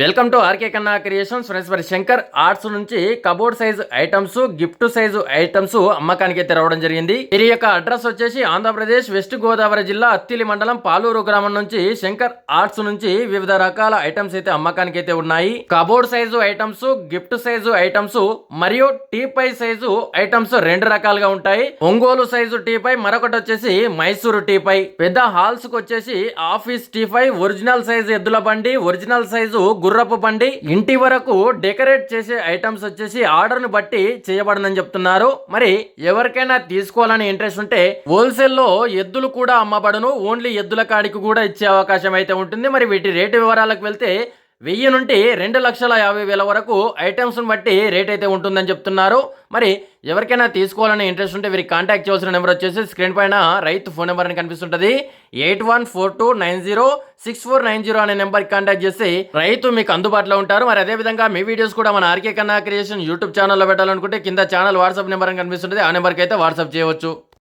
Welcome to R K Kanna creations. Friends మరి Shankar arts నుంచి cupboard size items gift size items అమ్మకానికి అయితే రావడం జరిగింది. వీరి యొక్క అడ్రస్ వచ్చేసి ఆంధ్రప్రదేశ్ వెస్ట్ గోదావరి జిల్లా అత్తిలి మండలం పాలూరు గ్రామం నుంచి శంకర్ ఆర్ట్స్ నుంచి వివిధ రకాల ఐటమ్స్ అయితే అమ్మకానికి అయితే ఉన్నాయి. Cupboard size items gift size items మరియు టీపై సైజు ఐటమ్స్ రెండు రకాలుగా ఉంటాయి. ఒంగోలు సైజు టీపై మరొకటి వచ్చేసి మైసూరు టీపై. పెద్ద హాల్స్కు వచ్చేసి ఆఫీస్ టీపై ఒరిజినల్ సైజు ఎద్దుల బండి ఒరిజినల్ సైజు గుర్రపు బండి ఇంటి వరకు డెకరేట్ చేసే ఐటమ్స్ వచ్చేసి ఆర్డర్ను బట్టి చేయబడనని చెప్తున్నారు. మరి ఎవరికైనా తీసుకోవాలని ఇంట్రెస్ట్ ఉంటే హోల్సేల్లో ఎద్దులు కూడా అమ్మబడను. ఓన్లీ ఎద్దుల కాడికి కూడా ఇచ్చే అవకాశం అయితే ఉంటుంది. మరి వీటి రేటు వివరాలకు వెళ్తే వెయ్యి నుండి రెండు లక్షల యాభై వేల వరకు ఐటమ్స్ని బట్టి రేట్ అయితే ఉంటుందని చెప్తున్నారు. మరి ఎవరికైనా తీసుకోవాలని ఇంట్రెస్ట్ ఉంటే వీరికి కాంటాక్ట్ చేయాల్సిన నెంబర్ వచ్చేసి స్క్రీన్ పైన రైతు ఫోన్ నెంబర్ అని కనిపిస్తుంటుంది. Eight one four two nine zero six four nine zero అనే నెంబర్కి కాంటాక్ట్ చేసి రైతు మీకు అందుబాటులో ఉంటారు. మరి అదేవిధంగా మీ వీడియోస్ కూడా మన ఆర్కే కన్నా క్రియేషన్ యూట్యూబ్ ఛానల్లో పెట్టాలనుకుంటే కింద ఛానల్ వాట్సాప్ నెంబర్ అని కనిపిస్తుంటుంది. ఆ నెంబర్కి అయితే వాట్సాప్ చేయవచ్చు.